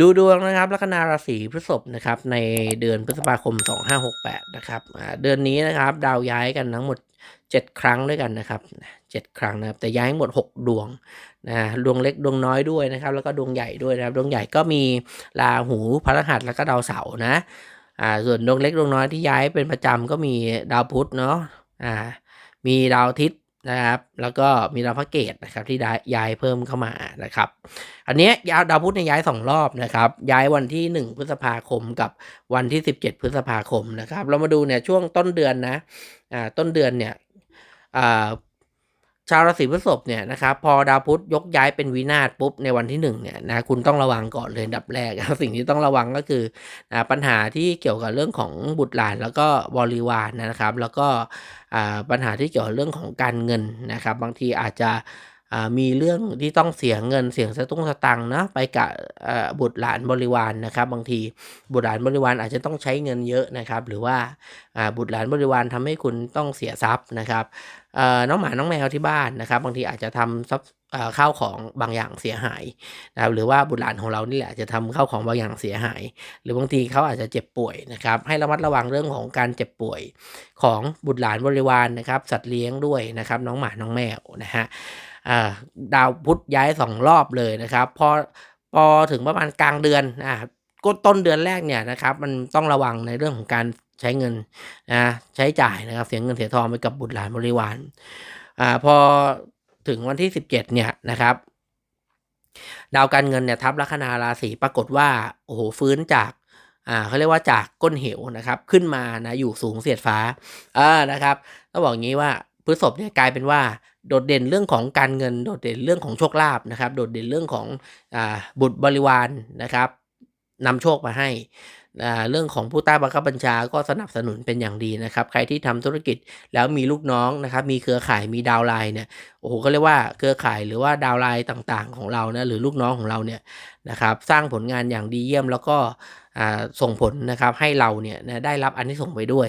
ดูดวงนะครับลัคนาราศีพฤษภนะครับในเดือนพฤษภาคม 2568 นะครับเดือนนี้นะครับดาวย้ายกันทั้งหมด 7 ครั้งด้วยกันนะครับ 7 ครั้งนะครับแต่ย้ายหมด 6 ดวงนะดวงเล็กดวงน้อยด้วยนะครับแล้วก็ดวงใหญ่ด้วยนะครับดวงใหญ่ก็มีราหูพฤหัสแล้วก็ดาวเสาร์นะอ่าส่วนดวงเล็กดวงน้อยที่ย้ายเป็นประจำก็มีดาวพุธเนาะอ่ามีดาวอาทิตย์ นะครับ แล้วก็มีดาวพระเกตนะครับที่ได้ย้ายเพิ่มเข้ามานะครับ อันนี้ยาวดาวพุธเนี่ยย้ายสองรอบนะครับ ย้ายวันที่ 1 พฤษภาคมกับวันที่ 17 พฤษภาคมนะครับ เรามาดูเนี่ยช่วงต้นเดือนนะอ่าต้นเดือนเนี่ยอ่า ชาวราศีพฤษภเนี่ยนะครับพอดาวพุธยกย้ายเป็นวินาศปุ๊บในวันที่หนึ่งเนี่ยนะคุณต้องระวังก่อนเลยดับแรก สิ่งที่ต้องระวังก็คือนะปัญหาที่เกี่ยวกับเรื่องของบุตรหลานแล้วก็บริวารนะครับ แล้วก็ปัญหาที่เกี่ยวกับเรื่องของการเงินนะครับ บางทีอาจจะ มีเรื่องที่ต้องเสียเงินเสียสตุ้งสตังค์นะไปกับบุตรหลานบริวารนะครับ บางทีบุตรหลานบริวารอาจจะต้องใช้เงินเยอะนะครับ หรือว่าบุตรหลานบริวารทำให้คุณต้องเสียทรัพย์นะครับน้องหมาน้องแมวที่บ้านนะครับ บางทีอาจจะทำทรัพย์เข้าวของบางอย่างเสียหายนะครับหรือว่าบุตรหลานของเรานี่แหละจะทำข้าวของบางอย่างเสียหาย หรือบางทีเขาอาจจะเจ็บป่วยนะครับ ให้ระมัดระวังเรื่องของการเจ็บป่วยของบุตรหลานบริวารนะครับ สัตว์เลี้ยงด้วยนะครับ น้องหมาน้องแมวนะฮะ ดาวพุธย้ายสองรอบเลยนะครับ พอพอถึงประมาณกลางเดือนอ่าก็ต้นเดือนแรกเนี่ยนะครับมันต้องระวังในเรื่องของการใช้เงินนะใช้จ่ายนะครับเสียเงินเสียทองไปกับบุตรหลานบริวารอ่าพอถึงวันที่สิบเจ็ดเนี่ยนะครับดาวการเงินเนี่ยทับลัคนาราศีปรากฏว่าโอ้โหฟื้นจากอ่าเขาเรียกว่าจากก้นเหวนะครับ ขึ้นมานะอยู่สูงเสียดฟ้าอ่านะครับต้องบอกงี้ว่าพฤษภเนี่ยกลายเป็นว่า โดดเด่นเรื่องของการเงิน โดดเด่นเรื่องของโชคลาภนะครับ โดดเด่นเรื่องของอบุตรบริวารนะครับนำโชคมาให้ เรื่องของผู้ใต้บังคับบัญชาก็สนับสนุนเป็นอย่างดีนะครับ ใครที่ทำธุรกิจแล้วมีลูกน้องนะครับ มีเครือข่ายมีดาวไลน์เนี่ย โอ้โหก็เรียกว่าเครือข่ายหรือว่าดาวไลน์ต่างๆ ของเรานะหรือลูกน้องของเราเนี่ยนะครับ สร้างผลงานอย่างดีเยี่ยมแล้วก็ ส่งผลนะครับให้เราเนี่ยได้รับอันที่ส่งไปด้วย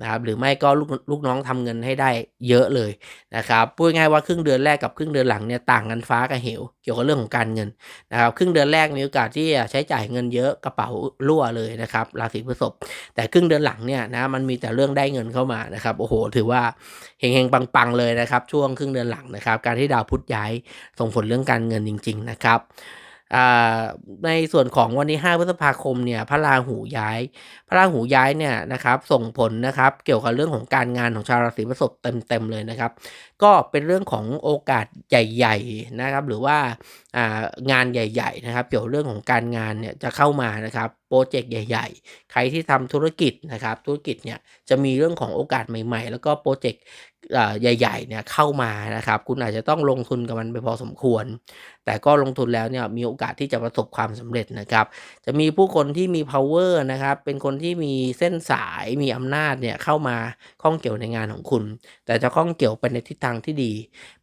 นะครับหรือไม่ก็ลูกลูกน้องทำเงินให้ได้เยอะเลยนะครับพูดง่ายว่าครึ่งเดือนแรกกับครึ่งเดือนหลังเนี่ยต่างกันฟ้ากับเหว เกี่ยวกับเรื่องของการเงินนะครับครึ่งเดือนแรกมีโอกาสที่จะใช้จ่ายเงินเยอะกระเป๋ารั่วเลยนะครับราศีพฤษภแต่ครึ่งเดือนหลังเนี่ยนะมันมีแต่เรื่องได้เงินเข้ามานะครับโอ้โหถือว่าเฮงๆปังๆเลยนะครับช่วงครึ่งเดือนหลังนะครับการที่ดาวพุธย้ายส่งผลเรื่องการเงินจริง ๆ นะครับ ในส่วนของวันที่5พฤษภาคมเนี่ยพระราหูย้าย พระราหูย้ายเนี่ยนะครับส่งผลนะครับเกี่ยวกับเรื่องของการงานของชาวราศีพฤษภเต็มๆเลยนะครับ ก็เป็นเรื่องของโอกาสใหญ่ๆนะครับหรือว่างานใหญ่ๆนะครับเกี่ยวเรื่องของการงานเนี่ยจะเข้ามานะครับโปรเจกต์ใหญ่ๆ ใครที่ทำธุรกิจนะครับธุรกิจเนี่ยจะมีเรื่องของโอกาสใหม่ ๆ แล้วก็โปรเจกต์ ใหญ่ๆเนี่ยเข้ามานะครับ คุณอาจจะต้องลงทุนกับมันไปพอสมควร แต่ก็ลงทุนแล้วเนี่ยมีโอกาสที่จะประสบความสำเร็จนะครับ จะมีผู้คนที่มี power นะครับ เป็นคนที่มีเส้นสายมีอำนาจเนี่ยเข้ามาข้องเกี่ยวในงานของคุณ แต่จะข้องเกี่ยวไปในทิศทางที่ดี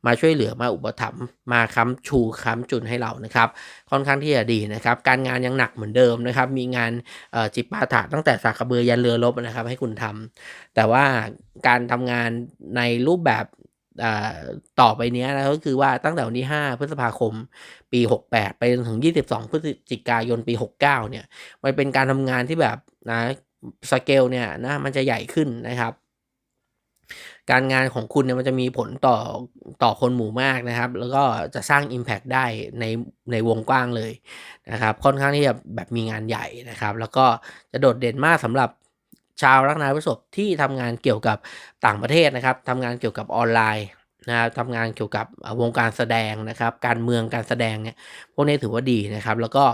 มาช่วยเหลือมาอุปถัมภ์มาค้ำชูค้ำจุนให้เรานะครับ ค่อนข้างที่จะดีนะครับ การงานยังหนักเหมือนเดิมนะครับ มีงานจิปาถะตั้งแต่สากกระเบือยันเรือรบนะครับ ให้คุณทำแต่ว่าการทำงานในรูปแบบต่อไปนี้นะก็คือว่าตั้งแต่วันที่ 5 พฤษภาคม ปี 68 ไปจนถึง 22 พฤศจิกายนปี 69 เนี่ย มันเป็นการทำงานที่แบบนะสเกลเนี่ยนะมันจะใหญ่ขึ้นนะครับ การงานของคุณเนี่ยมันจะมีผลต่อต่อคนหมู่มากนะครับ แล้วก็จะสร้าง Impact ได้ในในวงกว้างเลยนะครับ ค่อนข้างที่จะแบบมีงานใหญ่นะครับ แล้วก็จะโดดเด่นมากสำหรับ ชาวลัคนาพฤษภที่ทำงานเกี่ยวกับต่างประเทศนะครับทำงานเกี่ยวกับออนไลน์นะครับทำงานเกี่ยวกับวงการแสดงนะครับ การเมืองการแสดงเนี่ยพวกนี้ถือว่าดีนะครับ แล้วก็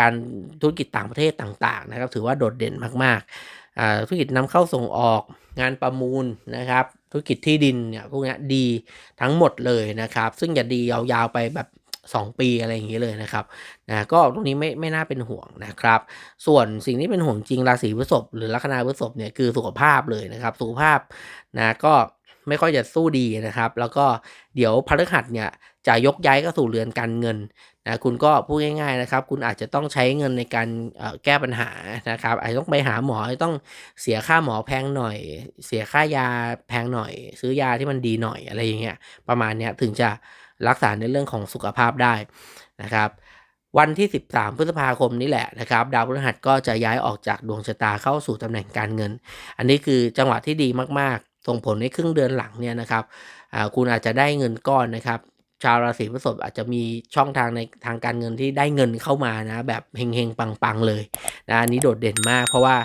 การธุรกิจต่างประเทศต่างๆนะครับ ถือว่าโดดเด่นมากๆธุรกิจนำเข้าส่งออกงานประมูลนะครับ ธุรกิจที่ดินเนี่ยพวกนี้ดีทั้งหมดเลยนะครับ ซึ่งจะดียาวๆไปแบบ 2 ปีอะไรอย่างเงี้ยเลยนะครับนะก็ตรงนี้ไม่ไม่น่าเป็นห่วงนะครับ ส่วนสิ่งที่เป็นห่วงจริงราศีพฤษภหรือลัคนาพฤษภเนี่ยคือสุขภาพเลยนะครับ สุขภาพนะก็ไม่ค่อยจะสู้ดีนะครับ แล้วก็เดี๋ยวพฤหัสเนี่ยจะยกย้ายก็สู่เรือนการเงินนะคุณก็พูดง่าย ๆนะครับ คุณอาจจะต้องใช้เงินในการแก้ปัญหานะครับ อาจจะต้องไปหาหมอต้องเสียค่าหมอแพงหน่อย เสียค่ายาแพงหน่อย ซื้อยาที่มันดีหน่อยอะไรอย่างเงี้ยประมาณเนี้ยถึงจะ รักษาในเรื่องของสุขภาพได้นะครับ วันที่ 13 พฤษภาคมนี้แหละนะครับ ดาวพฤหัสก็จะย้ายออกจากดวงชะตาเข้าสู่ตำแหน่งการเงิน อันนี้คือจังหวะที่ดีมากๆ ส่งผลในครึ่งเดือนหลังเนี่ยนะครับคุณอาจจะได้เงินก้อนนะครับชาวราศีพฤษภอาจจะมีช่องทางในทางการเงินที่ได้เงินเข้ามานะแบบเฮงๆ ปังๆ เลยนะอันนี้โดดเด่นมากเพราะว่า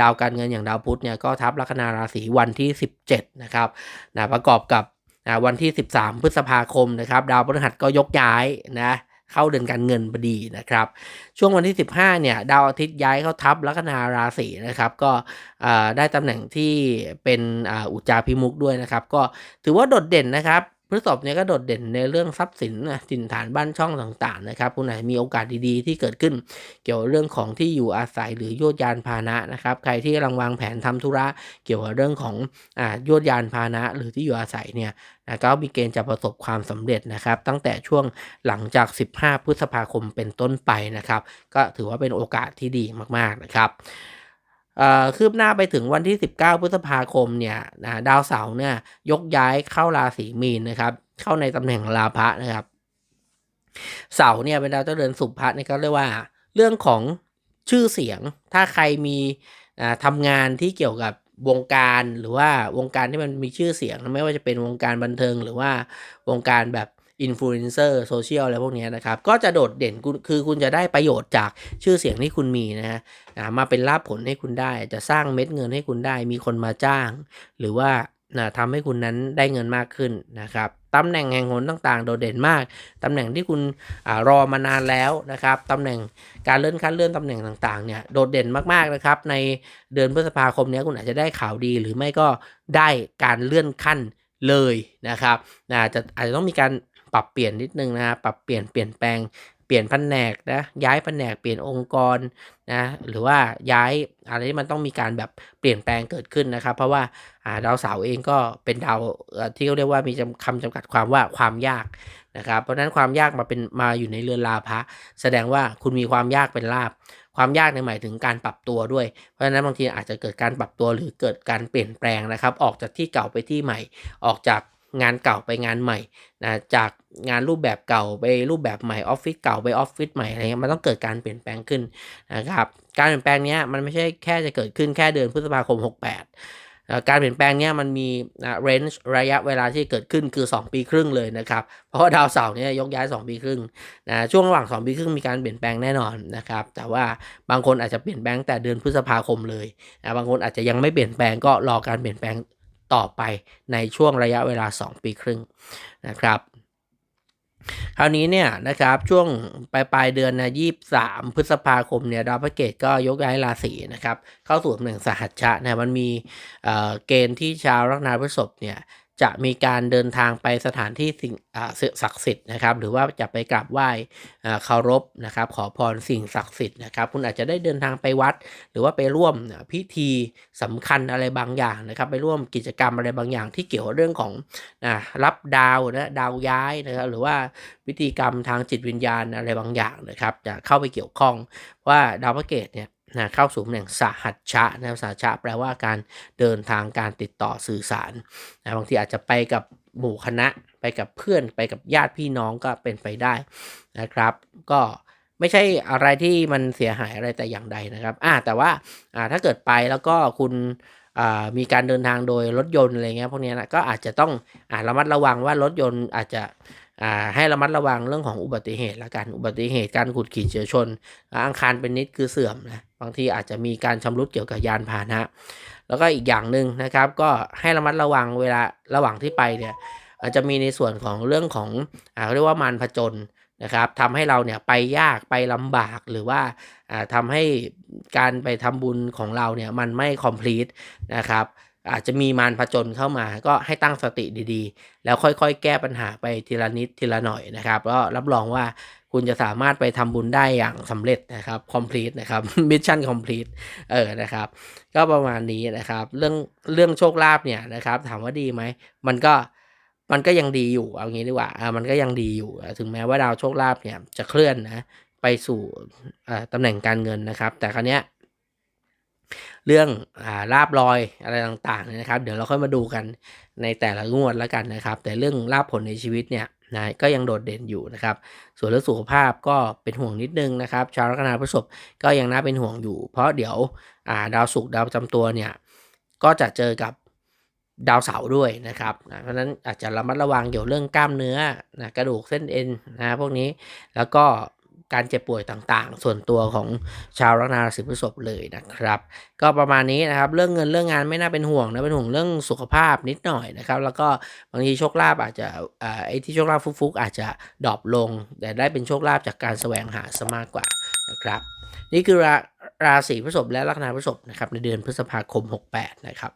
ดาวการเงินอย่างดาวพุธเนี่ยก็ทับลัคนาราศีวันที่ 17 นะครับนะประกอบกับ นะวันที่ 13 พฤษภาคมนะครับ ดาวพฤหัสก็ยกย้ายนะเข้าเดือนการเงินพอดีนะครับ ช่วงวันที่ 15 เนี่ย ดาวอาทิตย์ย้ายเข้าทับลัคนาราศีนะครับ ก็ได้ตำแหน่งที่เป็นอุจจาพิมุกด้วยนะครับ ก็ถือว่าโดดเด่นนะครับ พฤษภเนี่ยก็โดดเด่นในเรื่องทรัพย์สินสินฐานบ้านช่องต่างๆนะครับคุณไหนมีโอกาสดีๆ ที่เกิดขึ้น เกี่ยวเรื่องของที่อยู่อาศัยหรือโยธยานพาหนะนะครับใครที่กำลังวางแผนทำธุระเกี่ยวกับเรื่องของอ่าโยธยานพาหนะ หรือที่อยู่อาศัยเนี่ยนะก็มีเกณฑ์จะประสบความสำเร็จนะครับ ตั้งแต่ช่วงหลังจาก 15 พฤษภาคมเป็นต้นไปนะครับ ก็ถือว่าเป็นโอกาสที่ดีมากๆนะครับ คืบหน้าไปถึงวันที่ 19 พฤษภาคมเนี่ยนะดาวเสาร์เนี่ยยกย้ายเข้าราศีมีนนะครับ เข้าในตำแหน่งลาภะนะครับ เสาร์เนี่ยเป็นดาวเจริญสุภะนี่ก็เรียกว่า เรื่องของชื่อเสียง ถ้าใครมีทำงานที่เกี่ยวกับวงการหรือว่าวงการที่มันมีชื่อเสียง ไม่ว่าจะเป็นวงการบันเทิง หรือว่าวงการแบบ อินฟลูเอนเซอร์โซเชียลอะไรพวกนี้นะครับ ก็จะโดดเด่นคือคุณจะได้ประโยชน์จากชื่อเสียงที่คุณมีนะฮะมาเป็นลาภผลให้คุณได้ จะสร้างเม็ดเงินให้คุณได้ มีคนมาจ้าง หรือว่านะทำให้คุณนั้นได้เงินมากขึ้นนะครับตำแหน่งแห่งหนต่างๆ โดดเด่นมาก ตำแหน่งที่คุณอรอมานานแล้วนะครับตำแหน่งการเลื่อนขั้นเลื่อนตำแหน่งต่างๆเนี่ยโดดเด่นมากๆนะครับ ในเดือนพฤษภาคมนี้คุณอาจจะได้ข่าวดีหรือไม่ก็ได้การเลื่อนขั้นเลยนะครับนะจะอาจจะต้องมีการ ปรับเปลี่ยนนิดนึงนะปรับเปลี่ยนเปลี่ยนแปลงเปลี่ยนแผนกนะย้ายแผนกเปลี่ยนองค์กรนะหรือว่าย้ายอะไรที่มันต้องมีการแบบเปลี่ยนแปลงเกิดขึ้นนะครับ เพราะว่าดาวเสาร์เองก็เป็นดาวที่เขาเรียกว่ามีคำจำกัดความว่าความยากนะครับ เพราะฉะนั้นความยากมาเป็นมาอยู่ในเรือนลาภะแสดงว่าคุณมีความยากเป็นลาบความยากในหมายถึงการปรับตัวด้วย เพราะฉะนั้นบางทีอาจจะเกิดการปรับตัวหรือเกิดการเปลี่ยนแปลงนะครับ ออกจากที่เก่าไปที่ใหม่ ออกจาก งานเก่าไปงานใหม่นะจากงานรูปแบบเก่าไปรูปแบบใหม่ออฟฟิศเก่าไปออฟฟิศใหม่อะไรเงี้ยมันต้องเกิดการเปลี่ยนแปลงขึ้นนะครับการเปลี่ยนแปลงนี้มันไม่ใช่แค่จะเกิดขึ้นแค่เดือนพฤษภาคม 68 การเปลี่ยนแปลงเนี้ยมันมีเรนจ์ระยะเวลาที่เกิดขึ้นคือ 2 ปีครึ่งเลยนะครับเพราะว่าดาวเสาร์เนี่ยยกย้าย 2 ปีครึ่งนะช่วงระหว่าง 2 ปีครึ่งมีการเปลี่ยนแปลงแน่นอนนะครับแต่ว่าบางคนอาจจะเปลี่ยนแปลงแต่เดือนพฤษภาคมเลยนะบางคนอาจจะยังไม่เปลี่ยนแปลงก็รอการเปลี่ยนแปลง ต่อไปในช่วงระยะเวลา 2 ปีครึ่งนะครับคราวนี้เนี่ยนะครับช่วงปลายปลายเดือนนะยี่สามพฤษภาคมเนี่ยดาวพระเกตก็ยกย้ายราศีนะครับเข้าสู่ตำแหน่งสหัชชะนะมันมีเกณฑ์ที่ชาวลัคนาพฤษภเนี่ย จะมีการเดินทางไปสถานที่สิ่งศักดิ์สิทธิ์นะครับหรือว่าจะไปกราบไหว้เคารพนะครับ ขอพรสิ่งศักดิ์สิทธิ์นะครับ คุณอาจจะได้เดินทางไปวัด หรือว่าไปร่วมพิธีสำคัญอะไรบางอย่างนะครับ ไปร่วมกิจกรรมอะไรบางอย่าง ที่เกี่ยวกับเรื่องของรับดาวนะดาวย้ายนะครับหรือว่าพิธีกรรมทางจิตวิญญาณอะไรบางอย่างนะครับ จะเข้าไปเกี่ยวข้องว่าดาวพระเกตเนี่ย นะเข้าสู่ตำแหน่งสหัชชะนะสหัชชะแปลว่าการเดินทางการติดต่อสื่อสารนะบางทีอาจจะไปกับหมู่คณะไปกับเพื่อนไปกับญาติพี่น้องก็เป็นไปได้นะครับ ก็ไม่ใช่อะไรที่มันเสียหายอะไรแต่อย่างใดนะครับอ่าแต่ว่าอ่าถ้าเกิดไปแล้วก็คุณมีการเดินทางโดยรถยนต์อะไรเงี้ยพวกนี้นะก็อาจจะต้องอ่าระมัดระวังว่ารถยนต์อาจจะ ให้ระมัดระวังเรื่องของอุบัติเหตุละกัน อุบัติเหตุการขุดขีดเฉียวชน อังคารเป็นนิดคือเสื่อมนะ บางทีอาจจะมีการชำรุดเกี่ยวกับยานพาหนะ แล้วก็อีกอย่างหนึ่งนะครับ ก็ให้ระมัดระวังเวลาระหว่างที่ไปเนี่ยอาจจะมีในส่วนของเรื่องของเขาเรียกว่ามารผจญนะครับทำให้เราเนี่ยไปยากไปลำบากหรือว่าทำให้การไปทำบุญของเราเนี่ยมันไม่ complete นะครับ อาจจะมีมารผจญเข้ามาก็ให้ตั้งสติดีๆ แล้วค่อยๆ แก้ปัญหาไปทีละนิดทีละหน่อยนะครับก็รับรองว่าคุณจะสามารถไปทำบุญได้อย่างสำเร็จนะครับ complete นะครับ mission complete เออนะครับ ก็ประมาณนี้นะครับ เรื่องเรื่องโชคลาภเนี่ยนะครับ ถามว่าดีไหม มันก็มันก็ยังดีอยู่เอางี้ดีกว่าอ่ามันก็ยังดีอยู่ ถึงแม้ว่าดาวโชคลาภเนี่ยจะเคลื่อนนะไปสู่ตำแหน่งการเงินนะครับ แต่ครั้นี้ เรื่องอาลาบลอยอะไรต่างๆนะครับ เดี๋ยวเราค่อยมาดูกันในแต่ละงวดแล้วกันนะครับ แต่เรื่องลาบผลในชีวิตเนี่ยนะก็ยังโดดเด่นอยู่นะครับ ส่วนเรื่องสุขภาพก็เป็นห่วงนิดนึงนะครับ ชาวลัคนาพฤษภก็ยังน่าเป็นห่วงอยู่ เพราะเดี๋ยวาดาวศุกร์ดาวประจำตัวเนี่ยก็จะเจอกับดาวเสาร์ด้วยนะครับนะเพราะฉะนั้นอาจจะระมัดระวังเกี่ยวเรื่องกล้ามเนื้อนะกระดูกเส้นเอ็นนะพวกนี้แล้วก็ การเจ็บป่วยต่างๆ ส่วนตัวของชาวลัคนาราศีพฤษภเลยนะครับ ก็ประมาณนี้นะครับ เรื่องเงินเรื่องงานไม่น่าเป็นห่วงนะเป็นห่วงเรื่องสุขภาพนิดหน่อยนะครับ แล้วก็บางทีโชคลาภอาจจะไอ้ที่โชคลาภฟุกๆอาจจะดรอปลง แต่ได้เป็นโชคลาภจากการแสวงหาซะมากกว่านะครับ นี่คือราราศีพฤษภและลัคนาพฤษภนะครับในเดือนพฤษภาคม 68 นะครับ